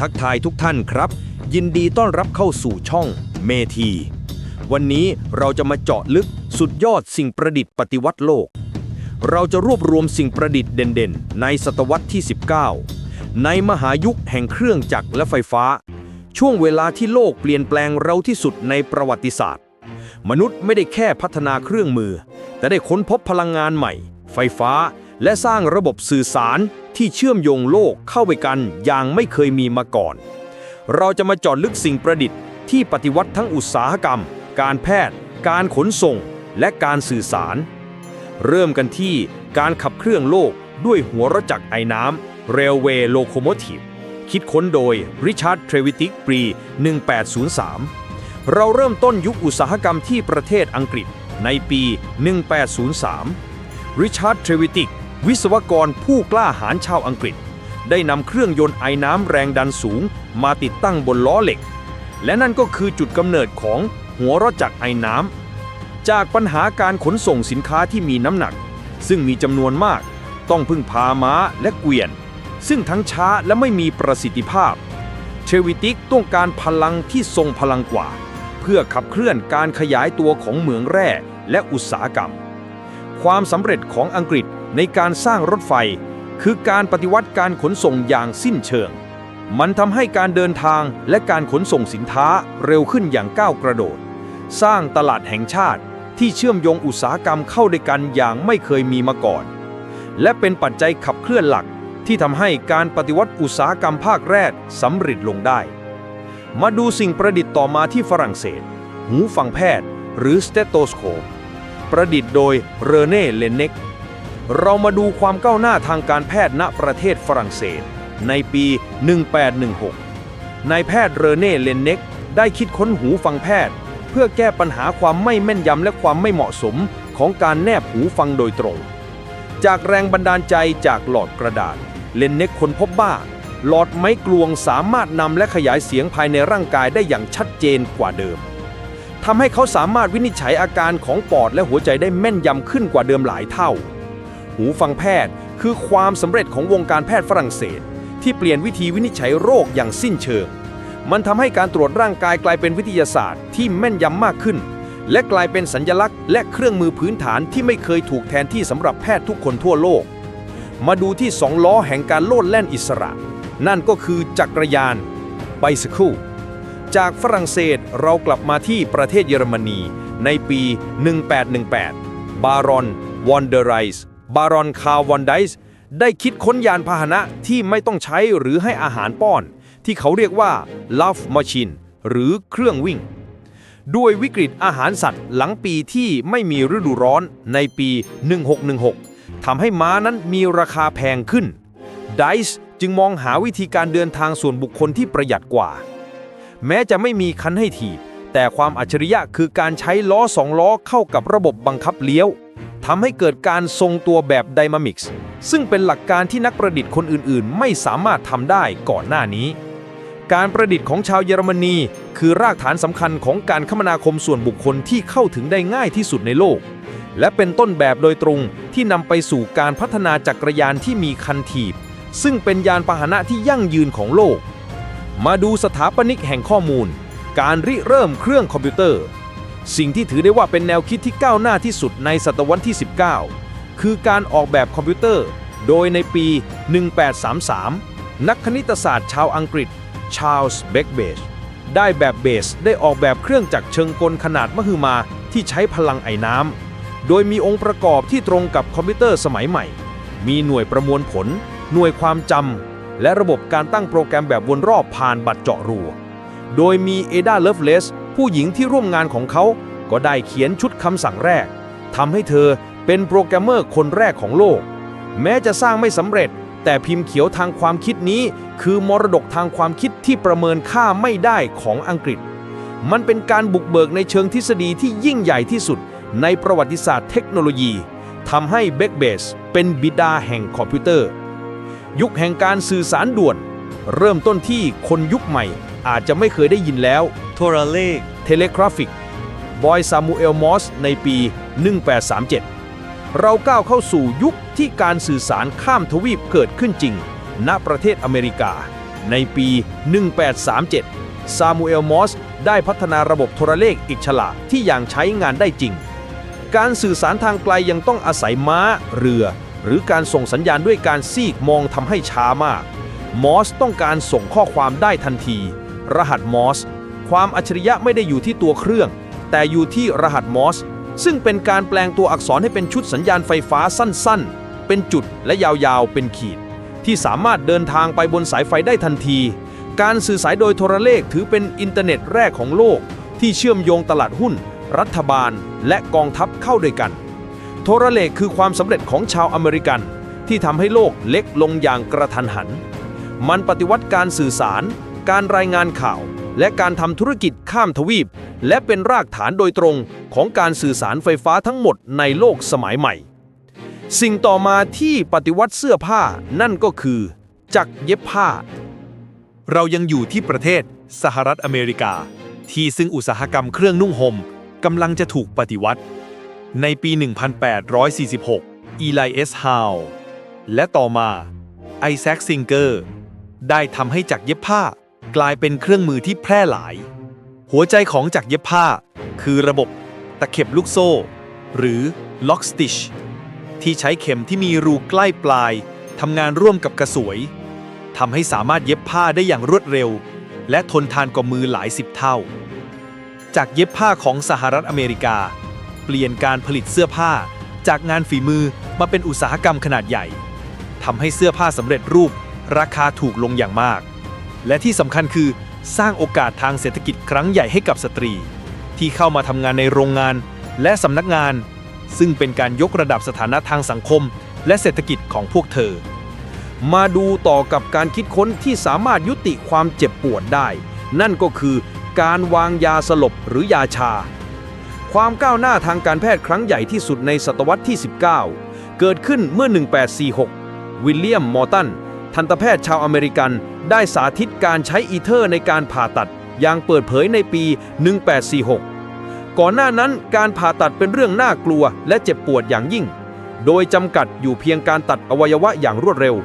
ทักทายทุกท่านครับ ยินดีต้อนรับเข้าสู่ช่องเมที วันนี้เราจะมาเจาะลึกสุดยอดสิ่งประดิษฐ์ปฏิวัติโลก เราจะรวบรวมสิ่งประดิษฐ์เด่นๆ ในศตวรรษที่ 19 ในมหายุคแห่งเครื่องจักรและไฟฟ้า ช่วงเวลาที่โลกเปลี่ยนแปลงเร็วที่สุดในประวัติศาสตร์ มนุษย์ไม่ได้แค่พัฒนาเครื่องมือ แต่ได้ค้นพบพลังงานใหม่ ไฟฟ้า และสร้างระบบสื่อสาร ที่เชื่อมโยงโลกเข้าไปกันอย่างไม่เคยมีมาก่อน เราจะมาจอดลึกสิ่งประดิษฐ์ที่ปฏิวัติทั้งอุตสาหกรรม การแพทย์ การขนส่ง และการสื่อสาร เริ่มกันที่การขับเครื่องโลกด้วยหัวรถจักรไอ้น้ำ Railway Locomotive คิดค้นโดยริชาร์ดเทรวิติกปี 1803 เราเริ่มต้นยุคอุตสาหกรรมที่ประเทศอังกฤษในปี 1803 ริชาร์ดเทรวิติก วิศวกรผู้กล้าหาญชาวอังกฤษ ได้นำเครื่องยนต์ไอ้น้ำแรงดันสูงมาติดตั้งบนล้อเหล็ก และนั่นก็คือจุดกำเนิดของหัวรถจักรไอ้น้ำ จากปัญหาการขนส่งสินค้าที่มีน้ำหนัก ซึ่งมีจำนวนมาก ต้องพึ่งพาม้าและเกวียน ซึ่งทั้งช้าและไม่มีประสิทธิภาพ เชวิติกต้องการพลังที่ทรงพลังกว่า เพื่อขับเคลื่อนการขยายตัวของเหมืองแร่และอุตสาหกรรม ความสำเร็จของอังกฤษ ในการสร้างรถไฟ คือการปฏิวัติการขนส่งอย่างสิ้นเชิง มันทำให้การเดินทางและการขนส่งสินค้าเร็วขึ้นอย่างก้าวกระโดด สร้างตลาดแห่งชาติที่เชื่อมโยงอุตสาหกรรมเข้าด้วยกันอย่างไม่เคยมีมาก่อน และเป็นปัจจัยขับเคลื่อนหลักที่ทำให้การปฏิวัติอุตสาหกรรมภาคแรกสำเร็จลงได้ มาดูสิ่งประดิษฐ์ต่อมาที่ฝรั่งเศส หูฟังแพทย์ หรือสเตโตสโคปประดิษฐ์โดยเรเน่เลนเน็ก เรามาดูความก้าวหน้าทางการแพทย์ณประเทศฝรั่งเศส ในปี 1816 นายแพทย์เรเน่เลนเน็ก ได้คิดค้นหูฟังแพทย์ เพื่อแก้ปัญหาความไม่แม่นยำและความไม่เหมาะสมของการแนบหูฟังโดยตรง จากแรงบันดาลใจจากหลอดกระดาษ เลนเน็กค้นพบว่า หลอดไม้กลวงสามารถนำและขยายเสียงภายในร่างกายได้อย่างชัดเจนกว่าเดิมทำให้เขาสามารถวินิจฉัยอาการของปอดและหัวใจได้แม่นยำขึ้นกว่าเดิมหลายเท่า หูฟังแพทย์ คือความสำเร็จของวงการแพทย์ฝรั่งเศส ที่เปลี่ยนวิธีวินิจฉัยโรคอย่างสิ้นเชิง มันทำให้การตรวจร่างกายกลายเป็นวิทยาศาสตร์ที่แม่นยำมากขึ้น และกลายเป็นสัญญลักษณ์ และเครื่องมือพื้นฐานที่ไม่เคยถูกแทนที่สำหรับแพทย์ทุกคนทั่วโลก มาดูที่สองล้อแห่งการโลดแล่นอิสระ นั่นก็คือจักรยาน bicycle จากฝรั่งเศสเรากลับมาที่ประเทศเยอรมนีในปี 1818 บารอน วอนเดอไรส์ บารอนคาร์วอนไดส์ได้คิดค้นยานพาหนะที่ไม่ต้องใช้หรือให้อาหารป้อน ที่เขาเรียกว่า Love Machine หรือเครื่องวิ่ง ด้วยวิกฤตอาหารสัตว์หลังปีที่ไม่มีฤดูร้อนในปี 1616 ทำให้ม้านั้นมีราคาแพงขึ้น ไดส์จึงมองหาวิธีการเดินทางส่วนบุคคลที่ประหยัดกว่า แม้จะไม่มีคันให้ถีบ แต่ความอัจฉริยะคือการใช้ล้อสองล้อเข้ากับระบบบังคับเลี้ยว ทำให้เกิดการทรงตัวแบบไดนามิกส์ซึ่งเป็นหลักการที่นักประดิษฐ์คนอื่นๆ ไม่สามารถทำได้ก่อนหน้านี้ การประดิษฐ์ของชาวเยอรมนี คือรากฐานสำคัญของการคมนาคมส่วนบุคคลที่เข้าถึงได้ง่ายที่สุดในโลก และเป็นต้นแบบโดยตรงที่นำไปสู่การพัฒนาจักรยานที่มีคันถีบ ซึ่งเป็นยานพาหนะที่ยั่งยืนของโลก มาดูสถาปนิกแห่งข้อมูล การริเริ่มเครื่องคอมพิวเตอร์ สิ่งที่ถือได้ว่าเป็นแนวคิดที่ก้าวหน้าที่สุดในศตวรรษที่ 19 คือการออกแบบคอมพิวเตอร์ โดยในปี 1833 นักคณิตศาสตร์ชาวอังกฤษ ชาร์ลส์ เบกเบจได้แบบเบสได้ออกแบบเครื่องจักรเชิงกลขนาดมหึมาที่ใช้พลังไอ้น้ำ โดยมีองค์ประกอบที่ตรงกับคอมพิวเตอร์สมัยใหม่ มีหน่วยประมวลผล หน่วยความจำ และระบบการตั้งโปรแกรมแบบวนรอบผ่านบัตรเจาะรู โดยมีเอดาเลฟเลส ผู้หญิงที่ร่วมงานของเขา ก็ได้เขียนชุดคำสั่งแรกทำให้เธอเป็นโปรแกรมเมอร์คนแรกของโลก แม้จะสร้างไม่สำเร็จ แต่พิมพ์เขียวทางความคิดนี้ คือมรดกทางความคิดที่ประเมินค่าไม่ได้ของอังกฤษ มันเป็นการบุกเบิกในเชิงทฤษฎีที่ยิ่งใหญ่ที่สุด ในประวัติศาสตร์เทคโนโลยีทำให้เบกเบสเป็นบิดาแห่งคอมพิวเตอร์ ยุคแห่งการสื่อสารด่วน เริ่มต้นที่คนยุคใหม่ อาจจะไม่เคยได้ยินแล้ว โทรเลข เทเลกราฟิก บอยซามูเอลมอส ในปี 1837 เราก้าวเข้าสู่ยุคที่การสื่อสารข้ามทวีปเกิดขึ้นจริง ณประเทศอเมริกา ในปี 1837 ซามูเอลมอส ได้พัฒนาระบบโทรเลขอีกฉลากที่ยังใช้งานได้จริง การสื่อสารทางไกลยังต้องอาศัยม้า เรือ หรือการส่งสัญญาณด้วยการซีกมองทำให้ช้ามาก มอสต้องการส่งข้อความได้ทันที รหัสมอสความอัจฉริยะไม่ได้อยู่ที่ตัวเครื่อง แต่อยู่ที่รหัสมอสซึ่งเป็นการแปลงตัวอักษรให้เป็นชุดสัญญาณไฟฟ้าสั้นๆ เป็นจุดและยาวๆ เป็นขีด ที่สามารถเดินทางไปบนสายไฟได้ทันที การสื่อสารโดยโทรเลขถือเป็นอินเทอร์เน็ตแรกของโลก ที่เชื่อมโยงตลาดหุ้น รัฐบาล และกองทัพเข้าด้วยกัน โทรเลขคือความสำเร็จของชาวอเมริกัน ที่ทำให้โลกเล็กลงอย่างกระทันหัน มันปฏิวัติการสื่อสาร การรายงานข่าว และการทำธุรกิจข้ามทวีป และเป็นรากฐานโดยตรงของการสื่อสารไฟฟ้าทั้งหมดในโลกสมัยใหม่ สิ่งต่อมาที่ปฏิวัติเสื้อผ้านั่นก็คือ จักรเย็บผ้า เรายังอยู่ที่ประเทศสหรัฐอเมริกา ที่ซึ่งอุตสาหกรรมเครื่องนุ่งห่มกำลังจะถูกปฏิวัติ ในปี 1846 อีไลเอสฮาวและต่อมาไอแซคซิงเกอร์ได้ทำให้จักรเย็บผ้า กลายเป็นเครื่องมือที่แพร่หลาย หัวใจของจักรเย็บผ้า คือระบบตะเข็บลูกโซ่ หรือ lock stitch ที่ใช้เข็มที่มีรูใกล้ปลายทำงานร่วมกับกระสวยทำให้สามารถเย็บผ้าได้อย่างรวดเร็ว และทนทานกว่ามือหลายสิบเท่า จากเย็บผ้าของสหรัฐอเมริกา เปลี่ยนการผลิตเสื้อผ้า จากงานฝีมือมาเป็นอุตสาหกรรมขนาดใหญ่ทำให้เสื้อผ้าสำเร็จรูป ราคาถูกลงอย่างมาก และที่สำคัญคือสร้างโอกาสทางเศรษฐกิจครั้งใหญ่ให้กับสตรี ที่เข้ามาทำงานในโรงงานและสำนักงาน ซึ่งเป็นการยกระดับสถานะทางสังคม และเศรษฐกิจของพวกเธอ มาดูต่อกับการคิดค้นที่สามารถยุติความเจ็บปวดได้ นั่นก็คือการวางยาสลบหรือยาชา ความก้าวหน้าทางการแพทย์ครั้งใหญ่ที่สุดในศตวรรษที่ 19 เกิดขึ้นเมื่อ 1846 วิลเลียม มอร์ตัน ทันตแพทย์ชาวอเมริกัน ได้สาธิตการใช้อีเทอร์ในการผ่าตัด อย่างเปิดเผยในปี 1846 ก่อนหน้านั้นการผ่าตัดเป็นเรื่องน่ากลัวและเจ็บปวดอย่างยิ่ง โดยจำกัดอยู่เพียงการตัดอวัยวะอย่างรวดเร็ว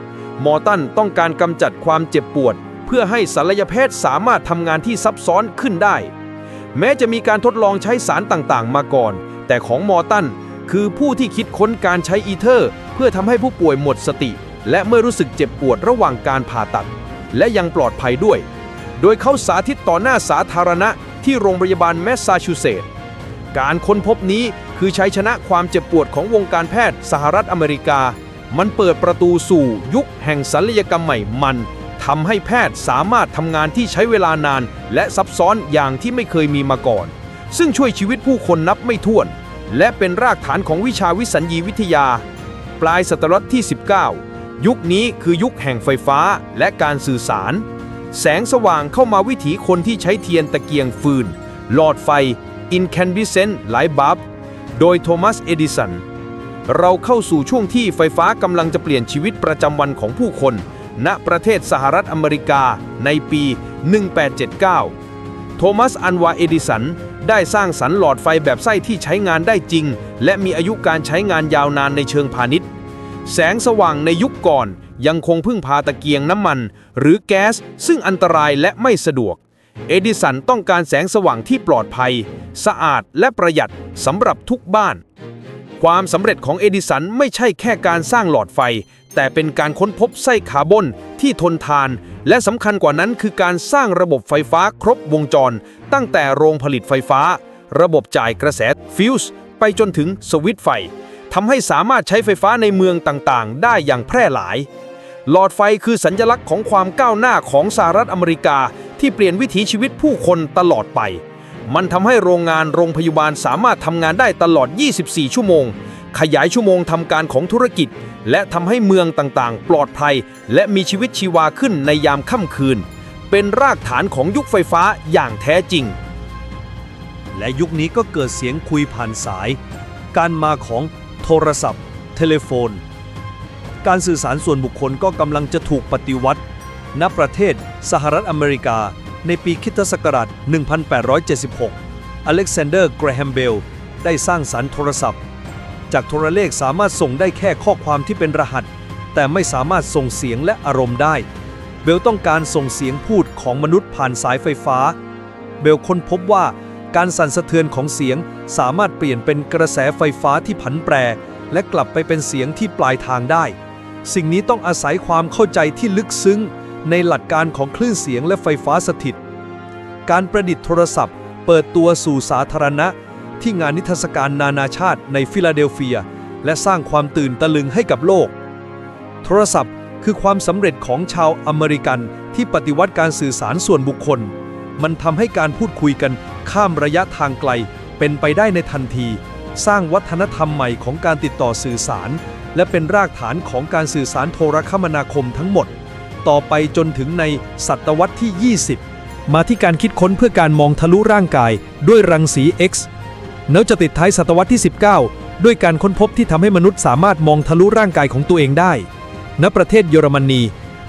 มอร์ตันต้องการกำจัดความเจ็บปวด เพื่อให้ศัลยแพทย์สามารถทำงานที่ซับซ้อนขึ้นได้ แม้จะมีการทดลองใช้สารต่างๆ มาก่อน แต่ของมอร์ตันคือผู้ที่คิดค้นการใช้อีเทอร์ เพื่อทำให้ผู้ป่วยหมดสติ และไม่รู้สึกเจ็บปวดระหว่างการผ่าตัด และยังปลอดภัยด้วย โดยเขาสาธิตต่อหน้าสาธารณะที่โรงพยาบาลแมสซาชูเซตส์การค้นพบนี้คือชัยชนะความเจ็บปวดของวงการแพทย์สหรัฐอเมริกา มันเปิดประตูสู่ยุคแห่งศัลยกรรมใหม่มันทำให้แพทย์สามารถทำงานที่ใช้เวลานาน และซับซ้อนอย่างที่ไม่เคยมีมาก่อน ซึ่งช่วยชีวิตผู้คนนับไม่ถ้วน และเป็นรากฐานของวิชาวิสัญญีวิทยา ปลายศตวรรษที่ 19 ยุคนี้คือยุคแห่งไฟฟ้าและการสื่อสาร แสงสว่างเข้ามาวิถีคนที่ใช้เทียนตะเกียงฟืน หลอดไฟ incandescent light bulb โดยโทมัส เอดิสัน เราเข้าสู่ช่วงที่ไฟฟ้ากำลังจะเปลี่ยนชีวิตประจำวันของผู้คน ณประเทศสหรัฐอเมริกาในปี 1879 โทมัส อันวา เอดิสัน ได้สร้างสรรค์หลอดไฟแบบไส้ที่ใช้งานได้จริง และมีอายุการใช้งานยาวนานในเชิงพาณิชย์ แสงสว่างในยุคก่อน ยังคงพึ่งพาตะเกียงน้ำมัน หรือแก๊ส ซึ่งอันตรายและไม่สะดวก เอดิสันต้องการแสงสว่างที่ปลอดภัย สะอาดและประหยัดสำหรับทุกบ้าน ความสำเร็จของเอดิสันไม่ใช่แค่การสร้างหลอดไฟ แต่เป็นการค้นพบไส้คาร์บอนที่ทนทาน และสำคัญกว่านั้นคือการสร้างระบบไฟฟ้าครบวงจร ตั้งแต่โรงผลิตไฟฟ้า ระบบจ่ายกระแสฟิวส์ไปจนถึงสวิตช์ไฟ ทำให้สามารถใช้ไฟฟ้าในเมืองต่างๆ ได้อย่างแพร่หลาย หลอดไฟคือสัญญลักษณ์ของความก้าวหน้าของสหรัฐอเมริกา ที่เปลี่ยนวิถีชีวิตผู้คนตลอดไป มันทำให้โรงงานโรงพยาบาลสามารถทำงานได้ตลอด 24 ชั่วโมง ขยายชั่วโมงทำการของธุรกิจ และทำให้เมืองต่างๆ ปลอดภัย และมีชีวิตชีวาขึ้นในยามค่ำคืน เป็นรากฐานของยุคไฟฟ้าอย่างแท้จริงและยุคนี้ก็เกิดเสียงคุยผ่านสาย การมาของ โทรศัพท์ เทเลโฟน การสื่อสารส่วนบุคคลก็กำลังจะถูกปฏิวัติ ณประเทศสหรัฐอเมริกา ในปีคิศักราช 1876 อเล็กซานเดอร์แกรแฮมเบล ได้สร้างสรรค์โทรศัพท์ จากโทรเลขสามารถส่งได้แค่ข้อความที่เป็นรหัส แต่ไม่สามารถส่งเสียงและอารมณ์ได้ เบลต้องการส่งเสียงพูดของมนุษย์ผ่านสายไฟฟ้า เบลค้นพบว่า การสั่นสะเทือนของเสียงสามารถเปลี่ยนเป็นกระแสไฟฟ้าที่ผันแปร และกลับไปเป็นเสียงที่ปลายทางได้ สิ่งนี้ต้องอาศัยความเข้าใจที่ลึกซึ้ง ในหลักการของคลื่นเสียงและไฟฟ้าสถิต การประดิษฐ์โทรศัพท์ เปิดตัวสู่สาธารณะ ที่งานนิทรรศการนานาชาติในฟิลาเดลเฟีย และสร้างความตื่นตะลึงให้กับโลก โทรศัพท์คือความสำเร็จของชาวอเมริกันที่ปฏิวัติการสื่อสารส่วนบุคคล มันทำให้การพูดคุยกัน ข้ามระยะทางไกลเป็นไปได้ในทันที สร้างวัฒนธรรมใหม่ของการติดต่อสื่อสาร และเป็นรากฐานของการสื่อสารโทรคมนาคมทั้งหมด ต่อไปจนถึงในศตวรรษที่ 20 มาที่การคิดค้นเพื่อการมองทะลุร่างกายด้วยรังสี X แล้วจะติดท้ายศตวรรษที่ 19 ด้วยการค้นพบที่ทำให้มนุษย์สามารถมองทะลุร่างกายของตัวเองได้ ณ ประเทศเยอรมนี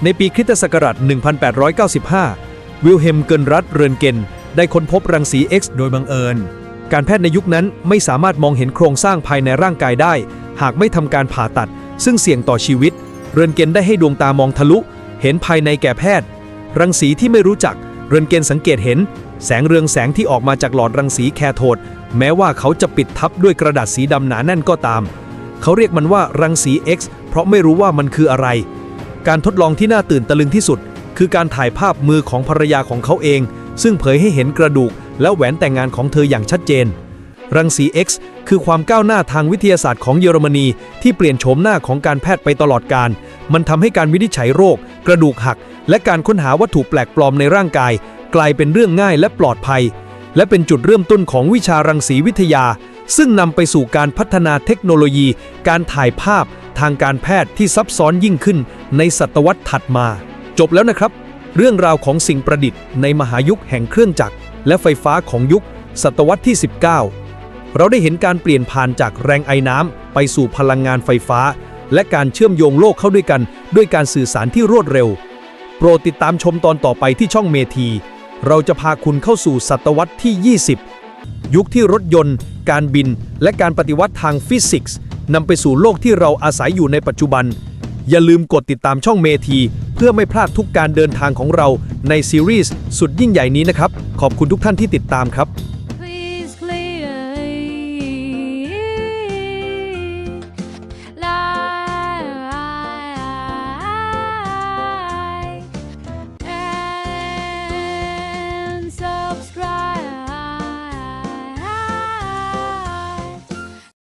ในปีคริสตศักราช 1895 วิลเฮมเกินรัตเรนเกน ได้ค้นพบรังสี X โดยบังเอิญ การแพทย์ในยุคนั้นไม่สามารถมองเห็นโครงสร้างภายในร่างกายได้ หากไม่ทำการผ่าตัด ซึ่งเสี่ยงต่อชีวิต เรนเกนได้ให้ดวงตามองทะลุ เห็นภายในแก่แพทย์ รังสีที่ไม่รู้จัก เรนเกนสังเกตเห็น แสงเรืองแสงที่ออกมาจากหลอดรังสีแคโทด แม้ว่าเขาจะปิดทับด้วยกระดาษสีดำหนาแน่นก็ตาม เขาเรียกมันว่ารังสี X เพราะไม่รู้ว่ามันคืออะไร การทดลองที่น่าตื่นตะลึงที่สุด คือการถ่ายภาพมือของภรรยาของเขาเอง ซึ่งเผยให้เห็นกระดูกและแหวนแต่งงานของเธออย่างชัดเจน รังสี X คือความก้าวหน้าทางวิทยาศาสตร์ของเยอรมนีที่เปลี่ยนโฉมหน้าของการแพทย์ไปตลอดการ มันทำให้การวินิจฉัยโรค กระดูกหัก และการค้นหาวัตถุแปลกปลอมในร่างกาย กลายเป็นเรื่องง่ายและปลอดภัย และเป็นจุดเริ่มต้นของวิชารังสีวิทยา ซึ่งนำไปสู่การพัฒนาเทคโนโลยี การถ่ายภาพ ทางการแพทย์ที่ซับซ้อนยิ่งขึ้นในศตวรรษถัดมา จบแล้วนะครับ เรื่องราวของสิ่งประดิษฐ์ในมหายุคแห่งเครื่องจักร และไฟฟ้าของยุค ศตวรรษที่ 19 เราได้เห็นการเปลี่ยนผ่านจากแรงไอน้ำไปสู่พลังงานไฟฟ้า และการเชื่อมโยงโลกเข้าด้วยกัน ด้วยการสื่อสารที่รวดเร็ว โปรดติดตามชมตอนต่อไปที่ช่องเมที เราจะพาคุณเข้าสู่ศตวรรษที่ 20 ยุคที่รถยนต์ การบิน และการปฏิวัติทางฟิสิกส์นำไปสู่โลกที่เราอาศัยอยู่ในปัจจุบัน อย่าลืมกดติดตามช่องเมที เพื่อไม่พลาดทุกการเดินทางของเราในซีรีส์สุดยิ่งใหญ่นี้นะครับ ขอบคุณทุกท่านที่ติดตามครับ